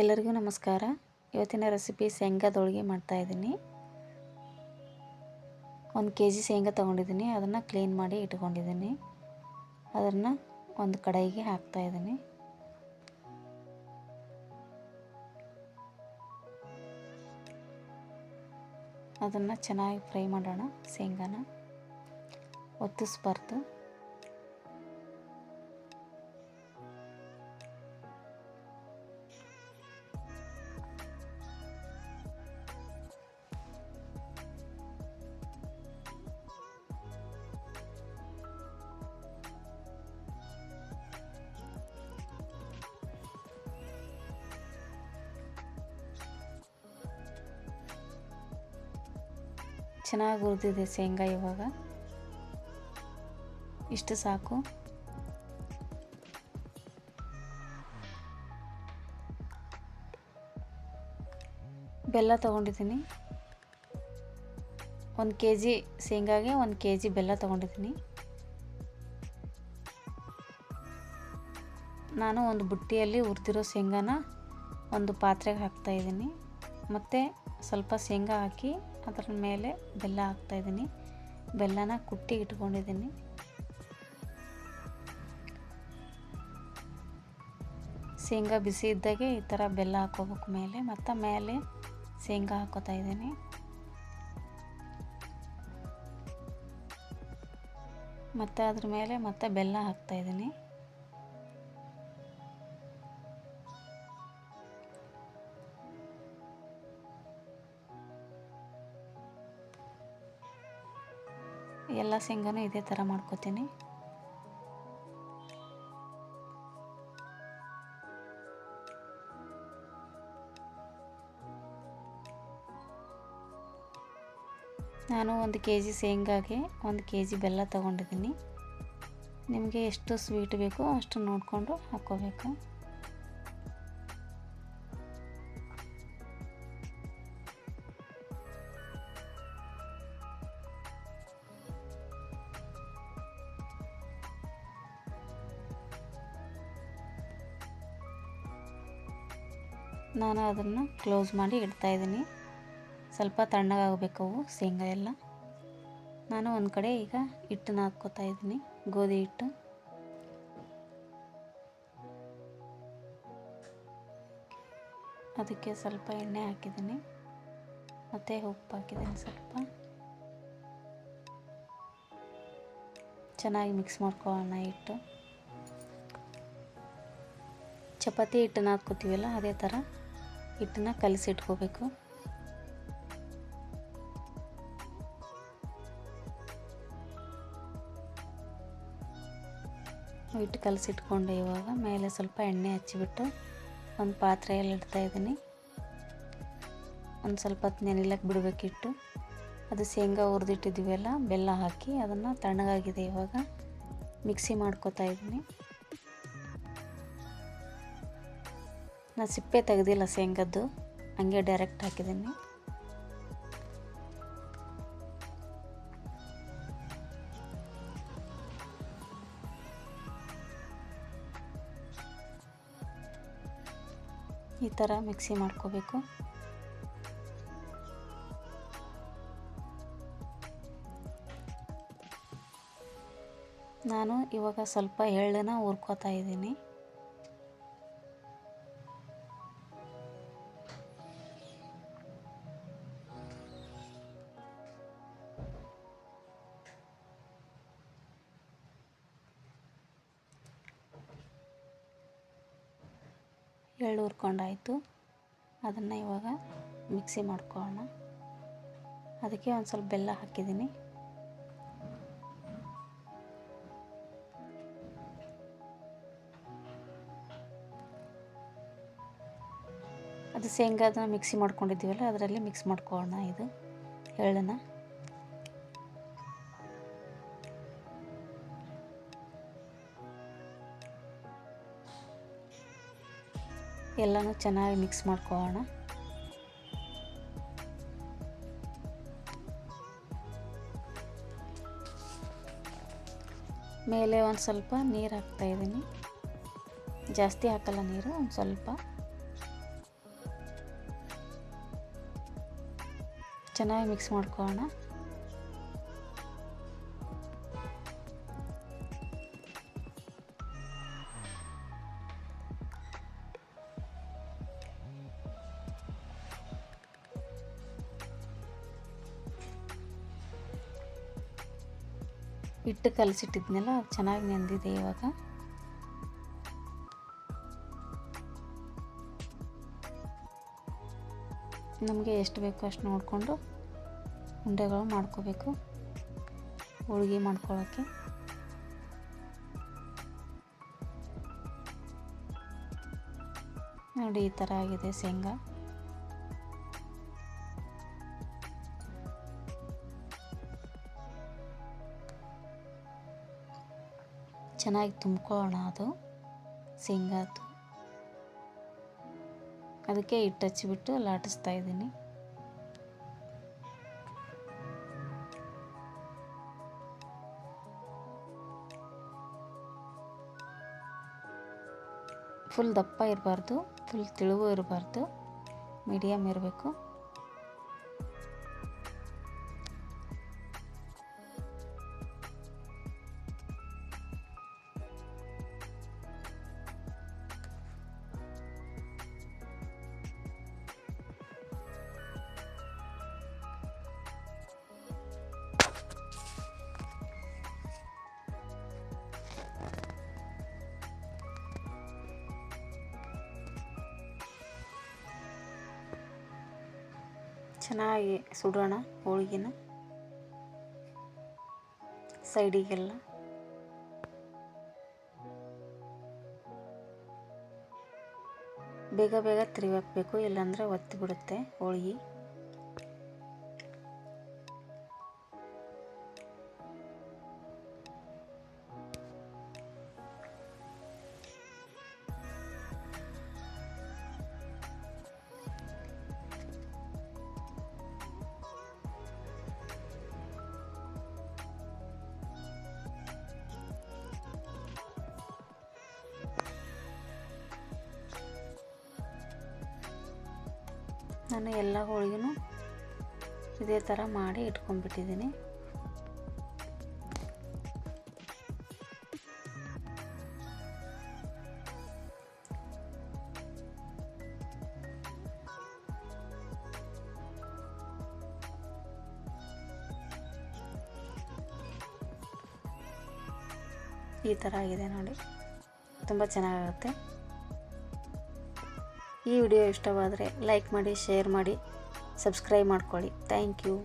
ಎಲ್ಲರಿಗೂ ನಮಸ್ಕಾರ. ಇವತ್ತಿನ ರೆಸಿಪಿ ಶೇಂಗಾದ ಹೋಳಿಗೆ ಮಾಡ್ತಾಯಿದ್ದೀನಿ ಒಂದು ಕೆ ಜಿ ಶೇಂಗಾ ತೊಗೊಂಡಿದ್ದೀನಿ. ಅದನ್ನು ಕ್ಲೀನ್ ಮಾಡಿ ಇಟ್ಕೊಂಡಿದ್ದೀನಿ. ಅದನ್ನು ಒಂದು ಕಡಾಯಿಗೆ ಹಾಕ್ತಾಯಿದ್ದೀನಿ ಅದನ್ನು ಚೆನ್ನಾಗಿ ಫ್ರೈ ಮಾಡೋಣ ಶೇಂಗಾನ. ಒತ್ತಿಸ್ಬಾರ್ದು ಚೆನ್ನಾಗಿ ಹುರಿದಿದೆ ಶೇಂಗಾ ಇವಾಗ. ಇಷ್ಟು ಸಾಕು. ಬೆಲ್ಲ ತಗೊಂಡಿದ್ದೀನಿ. ಒಂದು ಕೆ ಜಿ ಶೇಂಗಾಗೆ ಒಂದು ಕೆ ಜಿ ಬೆಲ್ಲ ತೊಗೊಂಡಿದ್ದೀನಿ. ನಾನು ಒಂದು ಬುಟ್ಟಿಯಲ್ಲಿ ಹುರಿದಿರೋ ಶೇಂಗಾನ ಒಂದು ಪಾತ್ರೆಗೆ ಹಾಕ್ತಾಯಿದ್ದೀನಿ ಮತ್ತು ಸ್ವಲ್ಪ ಶೇಂಗಾ ಹಾಕಿ ಅದರ ಮೇಲೆ ಬೆಲ್ಲ ಹಾಕ್ತಾಯಿದ್ದೀನಿ ಬೆಲ್ಲನ ಕುಟ್ಟಿ ಇಟ್ಕೊಂಡಿದ್ದೀನಿ. ಶೇಂಗಾ ಬಿಸಿ ಇದ್ದಾಗೆ ಈ ಥರ ಬೆಲ್ಲ ಹಾಕೋಬೇಕು ಮೇಲೆ ಮತ್ತು ಮೇಲೆ ಶೇಂಗಾ ಹಾಕೋತಾ ಇದ್ದೀನಿ. ಮತ್ತು ಅದ್ರ ಮೇಲೆ ಮತ್ತೆ ಬೆಲ್ಲ ಹಾಕ್ತಾಯಿದ್ದೀನಿ ಎಲ್ಲ ಶೇಂಗಾನು ಇದೇ ಥರ ಮಾಡ್ಕೋತೀನಿ. ನಾನು ಒಂದು ಕೆ ಜಿ ಶೇಂಗಾಗೆ ಒಂದು ಕೆ ಜಿ ಬೆಲ್ಲ ತೊಗೊಂಡಿದ್ದೀನಿ. ನಿಮಗೆ ಎಷ್ಟು ಸ್ವೀಟ್ ಬೇಕೋ ಅಷ್ಟು ನೋಡಿಕೊಂಡು ಹಾಕ್ಕೋಬೇಕು. ನಾನು ಅದನ್ನು ಕ್ಲೋಸ್ ಮಾಡಿ ಇಡ್ತಾಯಿದ್ದೀನಿ ಸ್ವಲ್ಪ ತಣ್ಣಗಾಗಬೇಕು ಅವು ಶೇಂಗಾ ಎಲ್ಲ ನಾನು ಒಂದು ಕಡೆ ಈಗ ಹಿಟ್ಟನ್ನ ಹಾಕ್ಕೋತಾ ಇದ್ದೀನಿ, ಗೋಧಿ ಹಿಟ್ಟು. ಅದಕ್ಕೆ ಸ್ವಲ್ಪ ಎಣ್ಣೆ ಹಾಕಿದ್ದೀನಿ. ಮತ್ತು ಉಪ್ಪು ಹಾಕಿದ್ದೀನಿ ಸ್ವಲ್ಪ. ಚೆನ್ನಾಗಿ ಮಿಕ್ಸ್ ಮಾಡ್ಕೊಳ್ಳೋಣ ಹಿಟ್ಟು. ಚಪಾತಿ ಹಿಟ್ಟನ್ನ ಹಾಕ್ಕೋತೀವಲ್ಲ, ಅದೇ ಥರ. ಹಿಟ್ಟನ್ನ ಕಲಸಿಟ್ಕೋಬೇಕು. ಹಿಟ್ಟು ಕಲಸಿಟ್ಕೊಂಡೆ ಇವಾಗ. ಮೇಲೆ ಸ್ವಲ್ಪ ಎಣ್ಣೆ ಹಚ್ಚಿಬಿಟ್ಟು ಒಂದು ಪಾತ್ರೆಯಲ್ಲಿ ಇಡ್ತಾ ಇದ್ದೀನಿ. ಒಂದು ಸ್ವಲ್ಪ ಹೊತ್ತು ನೆನಿಲಕ್ಕೆ ಬಿಡಬೇಕಿಟ್ಟು ಅದು ಶೇಂಗಾ ಹುರಿದಿಟ್ಟಿದ್ದೀವಲ್ಲ, ಬೆಲ್ಲ ಹಾಕಿ ಅದನ್ನು ತಣ್ಣಗಾಗಿದೆ ಇವಾಗ. ಮಿಕ್ಸಿ ಮಾಡ್ಕೋತಾ ಇದ್ದೀನಿ. ನಾನು ಸಿಪ್ಪೆ ತೆಗೆದಿಲ್ಲ ಶೇಂಗದ್ದು. ಹಂಗೆ ಡೈರೆಕ್ಟ್ ಹಾಕಿದ್ದೀನಿ. ಈ ಥರ ಮಿಕ್ಸಿ ಮಾಡ್ಕೋಬೇಕು. ನಾನು ಇವಾಗ ಸ್ವಲ್ಪ ಎಳ್ಳನ್ನ ಹುರ್ಕೋತಾ ಇದ್ದೀನಿ. ಎಳ್ಳು ಹುರ್ಕೊಂಡಾಯಿತು ಅದನ್ನು ಇವಾಗ ಮಿಕ್ಸಿ ಮಾಡ್ಕೊಳ್ಳೋಣ. ಅದಕ್ಕೆ ಒಂದು ಸ್ವಲ್ಪ ಬೆಲ್ಲ ಹಾಕಿದ್ದೀನಿ. ಅದು ಶೇಂಗಾದ ಮಿಕ್ಸಿ ಮಾಡ್ಕೊಂಡಿದ್ದೀವಲ್ಲ, ಅದರಲ್ಲಿ ಮಿಕ್ಸ್ ಮಾಡ್ಕೊಳ್ಳೋಣ ಇದು ಎಳ್ಳನ್ನು. ಎಲ್ಲನೂ ಚೆನ್ನಾಗಿ ಮಿಕ್ಸ್ ಮಾಡ್ಕೊಳ್ಳೋಣ. ಮೇಲೆ ಒಂದು ಸ್ವಲ್ಪ ನೀರು ಹಾಕ್ತಾಯಿದ್ದೀನಿ ಜಾಸ್ತಿ ಹಾಕಲ್ಲ ನೀರು, ಒಂದು ಸ್ವಲ್ಪ. ಚೆನ್ನಾಗಿ ಮಿಕ್ಸ್ ಮಾಡ್ಕೊಳ್ಳೋಣ. ಹಿಟ್ಟು ಕಲಸಿಟ್ಟಿದ್ನೆಲ್ಲ ಚೆನ್ನಾಗಿ ನೆಂದಿದೆ ಇವಾಗ. ನಮಗೆ ಎಷ್ಟು ಬೇಕೋ ಅಷ್ಟು ನೋಡಿಕೊಂಡು ಉಂಡೆಗಳು ಮಾಡ್ಕೋಬೇಕು, ಹೋಳಿಗೆ ಮಾಡ್ಕೊಳ್ಳೋಕ್ಕೆ ನೋಡಿ ಈ ಥರ ಆಗಿದೆ ಶೇಂಗಾ. ಚೆನ್ನಾಗಿ ತುಂಬ್ಕೊಳ್ಳೋಣ ಅದು. ಶೇಂಗಾದು ಅದಕ್ಕೆ ಹಿಟ್ಟು ಹಚ್ಚಿಬಿಟ್ಟು ಲಾಟಿಸ್ತಾ ಇದ್ದೀನಿ. ಫುಲ್ ದಪ್ಪ ಇರಬಾರ್ದು, ಫುಲ್ ತಿಳುವು ಇರಬಾರ್ದು ಮೀಡಿಯಮ್ ಇರಬೇಕು. ಚೆನ್ನಾಗಿ ಸುಡೋಣ ಹೋಳಿಗೆನ. ಸೈಡಿಗೆಲ್ಲ. ಬೇಗ ಬೇಗ ತಿರುವಾಕ್ಬೇಕು ಇಲ್ಲಾಂದರೆ ಒತ್ತಿ ಬಿಡುತ್ತೆ ಹೋಳಿಗೆ. ನಾನು ಎಲ್ಲ ಹೋಳಿಗೆನೂ ಇದೇ ಥರ ಮಾಡಿ ಇಟ್ಕೊಂಡ್ಬಿಟ್ಟಿದ್ದೀನಿ. ಈ ಥರ ಆಗಿದೆ ನೋಡಿ. ತುಂಬ ಚೆನ್ನಾಗಾಗುತ್ತೆ. ಈ ವಿಡಿಯೋ ಇಷ್ಟವಾದರೆ ಲೈಕ್ ಮಾಡಿ ಶೇರ್ ಮಾಡಿ ಸಬ್ಸ್ಕ್ರೈಬ್ ಮಾಡ್ಕೊಳ್ಳಿ. Thank you.